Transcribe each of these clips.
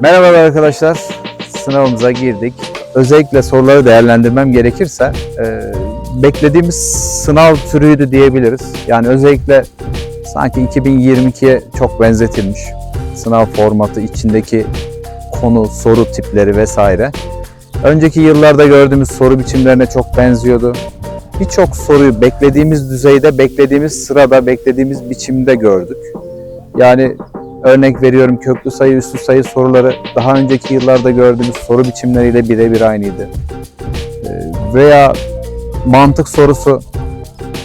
Merhaba arkadaşlar. Sınavımıza girdik. Özellikle soruları değerlendirmem gerekirse e, beklediğimiz sınav türüydü diyebiliriz. Yani özellikle sanki 2022'ye çok benzetilmiş. Sınav formatı, içindeki konu, soru tipleri vesaire. Önceki yıllarda gördüğümüz soru biçimlerine çok benziyordu. Birçok soruyu beklediğimiz düzeyde, beklediğimiz sırada, beklediğimiz biçimde gördük. Yani Örnek veriyorum köklü sayı, üslü sayı soruları daha önceki yıllarda gördüğümüz soru biçimleriyle birebir aynıydı. Ee, Veya mantık sorusu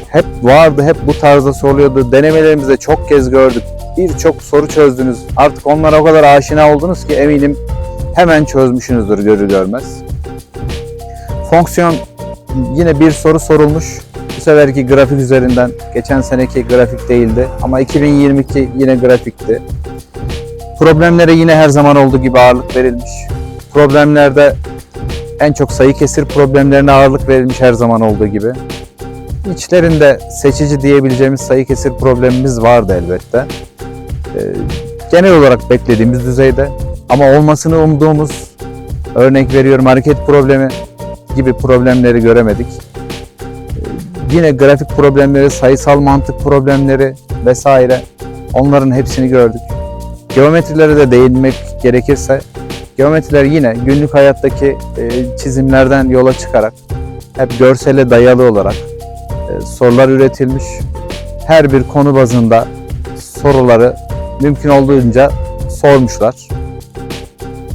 hep vardı, hep bu tarzda soruluyordu. Denemelerimizde çok kez gördük. Birçok soru çözdünüz. Artık onlara o kadar aşina oldunuz ki eminim hemen çözmüşsünüzdür görür görmez. Fonksiyon yine bir soru sorulmuş. Bu seferki grafik üzerinden. Geçen seneki grafik değildi ama 2022 yine grafikti. Problemlere yine her zaman olduğu gibi ağırlık verilmiş. Problemlerde en çok sayı kesir problemlerine ağırlık verilmiş her zaman olduğu gibi. İçlerinde seçici diyebileceğimiz sayı kesir problemimiz vardı elbette. Ee, genel olarak beklediğimiz düzeyde ama olmasını umduğumuz örnek veriyorum hareket problemi gibi problemleri göremedik. Ee, yine grafik problemleri, sayısal mantık problemleri vesaire onların hepsini gördük. Geometrilere de değinmek gerekirse, geometriler yine günlük hayattaki e, çizimlerden yola çıkarak hep görsele dayalı olarak e, sorular üretilmiş. Her bir konu bazında soruları mümkün olduğunca sormuşlar.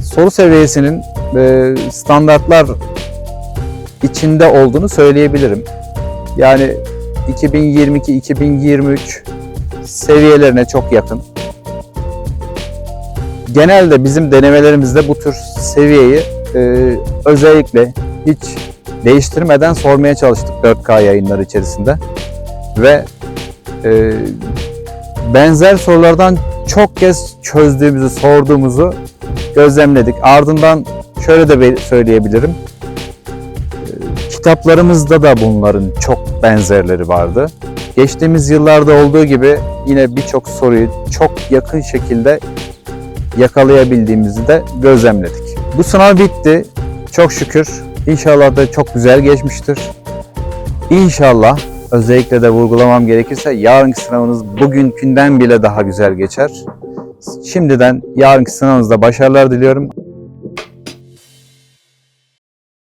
Soru seviyesinin e, standartlar içinde olduğunu söyleyebilirim. Yani 2022-2023 seviyelerine çok yakın genelde bizim denemelerimizde bu tür seviyeyi e, özellikle hiç değiştirmeden sormaya çalıştık 4K yayınları içerisinde. Ve e, benzer sorulardan çok kez çözdüğümüzü, sorduğumuzu gözlemledik. Ardından şöyle de söyleyebilirim. E, kitaplarımızda da bunların çok benzerleri vardı. Geçtiğimiz yıllarda olduğu gibi yine birçok soruyu çok yakın şekilde yakalayabildiğimizi de gözlemledik. Bu sınav bitti. Çok şükür. İnşallah da çok güzel geçmiştir. İnşallah özellikle de vurgulamam gerekirse yarınki sınavınız bugünkünden bile daha güzel geçer. Şimdiden yarınki sınavınızda başarılar diliyorum.